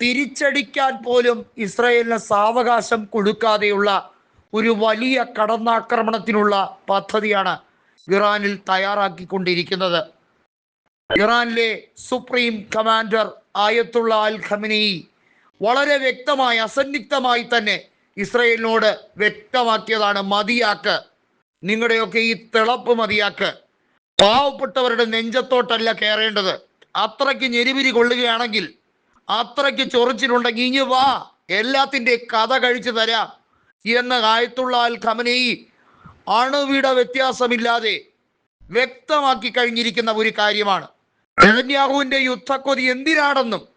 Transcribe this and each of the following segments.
തിരിച്ചടിക്കാൻ പോലും ഇസ്രയേലിന് സാവകാശം കൊടുക്കാതെയുള്ള ഒരു വലിയ കടന്നാക്രമണത്തിനുള്ള പദ്ധതിയാണ് ഇറാനിൽ തയ്യാറാക്കിക്കൊണ്ടിരിക്കുന്നത്. ഇറാനിലെ supreme commander Ayatollah al Khamenei വളരെ വ്യക്തമായി അസന്നിഗ്ധമായി തന്നെ ഇസ്രയേലിനോട് വ്യക്തമാക്കിയതാണ് മതിയാക്ക്. നിങ്ങളുടെയൊക്കെ ഈ തിളപ്പ് മതിയാക്ക്. പാവപ്പെട്ടവരുടെ നെഞ്ചത്തോട്ടല്ല കയറേണ്ടത് അത്രയ്ക്ക് ഞെരിവിരി കൊള്ളുകയാണെങ്കിൽ അത്രയ്ക്ക് ചൊറിച്ചിലുണ്ടെങ്കിൽ ഇനി വാ. എല്ലാത്തിന്റെ കഥ കഴിച്ചു തരാം. എന്ന ആയത്തുള്ള അൽ അണുവിട വ്യത്യാസമില്ലാതെ വ്യക്തമാക്കി കഴിഞ്ഞിരിക്കുന്ന ഒരു കാര്യമാണ്. നെതന്യാഹുവിന്റെ യുദ്ധക്കൊതി എന്തിനാണെന്നും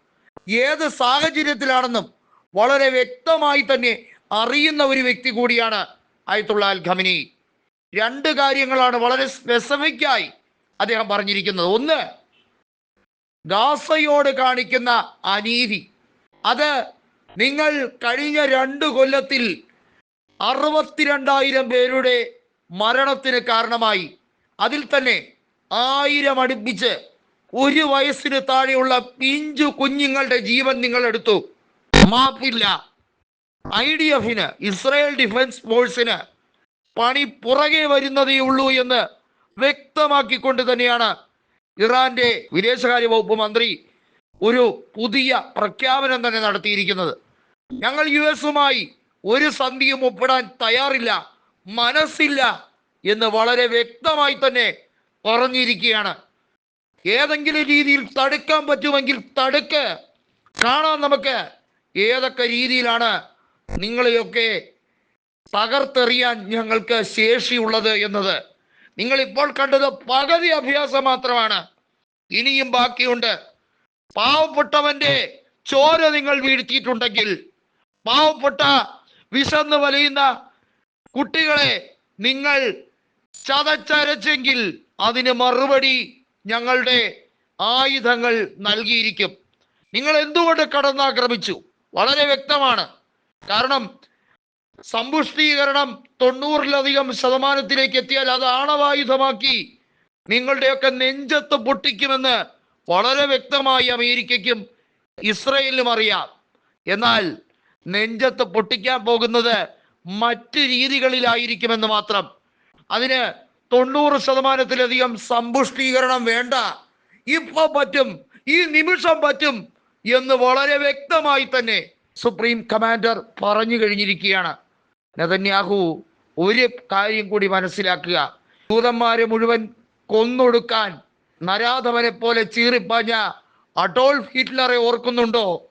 ഏത് സാഹചര്യത്തിലാണെന്നും വളരെ വ്യക്തമായി തന്നെ അറിയുന്ന ഒരു വ്യക്തി കൂടിയാണ് ആയത്തുള്ള അൽ ഖമനി രണ്ട് കാര്യങ്ങളാണ് വളരെ സ്പെസിഫിക്കായി അദ്ദേഹം പറഞ്ഞിരിക്കുന്നത്. ഒന്ന് ഗാസയോട് കാണിക്കുന്ന അനീതി. അത് നിങ്ങൾ കഴിഞ്ഞ രണ്ട് കൊല്ലത്തിൽ അറുപത്തിരണ്ടായിരം പേരുടെ മരണത്തിന് കാരണമായി. അതിൽ തന്നെ ആയിരം അടുപ്പിച്ച് ഒരു വയസ്സിന് താഴെയുള്ള പിഞ്ചു കുഞ്ഞുങ്ങളുടെ ജീവൻ നിങ്ങൾ എടുത്തു. മാപ്പില്ല. ഐ ഡി എഫിന് ഇസ്രായേൽ ഡിഫൻസ് ഫോഴ്സിന് പണി പുറകെ വരുന്നതേ ഉള്ളൂ എന്ന് വ്യക്തമാക്കിക്കൊണ്ട് തന്നെയാണ് ഇറാന്റെ വിദേശകാര്യ വകുപ്പ് മന്ത്രി ഒരു പുതിയ പ്രഖ്യാപനം തന്നെ നടത്തിയിരിക്കുന്നത്. ഞങ്ങൾ യു എസുമായി ഒരു സന്ധിയും ഒപ്പിടാൻ തയ്യാറില്ല മനസ്സില്ല എന്ന് വളരെ വ്യക്തമായി തന്നെ പറഞ്ഞിരിക്കുകയാണ്. ഏതെങ്കിലും രീതിയിൽ തടുക്കാൻ പറ്റുമെങ്കിൽ തടുക്ക്. കാണാൻ നമുക്ക് ഏതൊക്കെ രീതിയിലാണ് നിങ്ങളെയൊക്കെ തകർത്തെറിയാൻ ഞങ്ങൾക്ക് ശേഷിയുള്ളത് എന്നത്. നിങ്ങൾ ഇപ്പോൾ കണ്ടത് പകുതി അഭ്യാസം മാത്രമാണ്. ഇനിയും ബാക്കിയുണ്ട്. പാവപ്പെട്ടവന്റെ ചോര നിങ്ങൾ വീഴ്ത്തിയിട്ടുണ്ടെങ്കിൽ പാവപ്പെട്ട വിശന്ന് വലയുന്ന കുട്ടികളെ നിങ്ങൾ ചതച്ചരച്ചെങ്കിൽ അതിന് മറുപടി ഞങ്ങളുടെ ആയുധങ്ങൾ നൽകിയിരിക്കും. നിങ്ങൾ എന്തുകൊണ്ട് കടന്നാക്രമിച്ചു? വളരെ വ്യക്തമാണ്. കാരണം സമ്പുഷ്ടീകരണം തൊണ്ണൂറിലധികം ശതമാനത്തിലേക്ക് എത്തിയാൽ അത് ആണവായുധമാക്കി നിങ്ങളുടെയൊക്കെ നെഞ്ചത്ത് പൊട്ടിക്കുമെന്ന് വളരെ വ്യക്തമായി അമേരിക്കയ്ക്കും ഇസ്രയേലിനും അറിയാം. എന്നാൽ നെഞ്ചത്ത് പൊട്ടിക്കാൻ പോകുന്നത് മറ്റ് രീതികളിലായിരിക്കുമെന്ന് മാത്രം. അതിന് തൊണ്ണൂറ് ശതമാനത്തിലധികം സമ്പുഷ്ടീകരണം വേണ്ട. ഇപ്പൊ പറ്റും ഈ നിമിഷം പറ്റും എന്ന് വളരെ വ്യക്തമായി തന്നെ സുപ്രീം കമാൻഡർ പറഞ്ഞു കഴിഞ്ഞിരിക്കുകയാണ്. നെതന്യാഹു ഒരു കാര്യം കൂടി മനസ്സിലാക്കുക. ദൂതന്മാരെ മുഴുവൻ കൊന്നൊടുക്കാൻ നരാധവനെ പോലെ ചീറിപ്പാഞ്ഞ അഡോൾഫ് ഹിറ്റ്ലറെ ഓർക്കുന്നുണ്ടോ?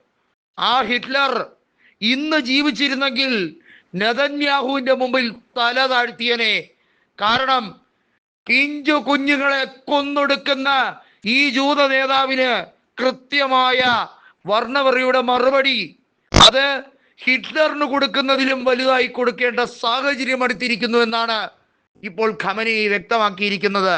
ആ ഹിറ്റ്ലർ ഇന്ന് ജീവിച്ചിരുന്നെങ്കിൽ നെതന്യാഹുവിന്റെ മുമ്പിൽ തല താഴ്ത്തിയനെ. കാരണം പിഞ്ചു കുഞ്ഞുങ്ങളെ കൊന്നൊടുക്കുന്ന ഈ ജൂത നേതാവിന് കൃത്യമായ വർണവറിയുടെ മറുപടി. അത് ഹിറ്റ്ലറിന് കൊടുക്കുന്നതിലും വലുതായി കൊടുക്കേണ്ട സാഹചര്യം അടുത്തിരിക്കുന്നു എന്നാണ് ഇപ്പോൾ ഖമനി വ്യക്തമാക്കിയിരിക്കുന്നത്.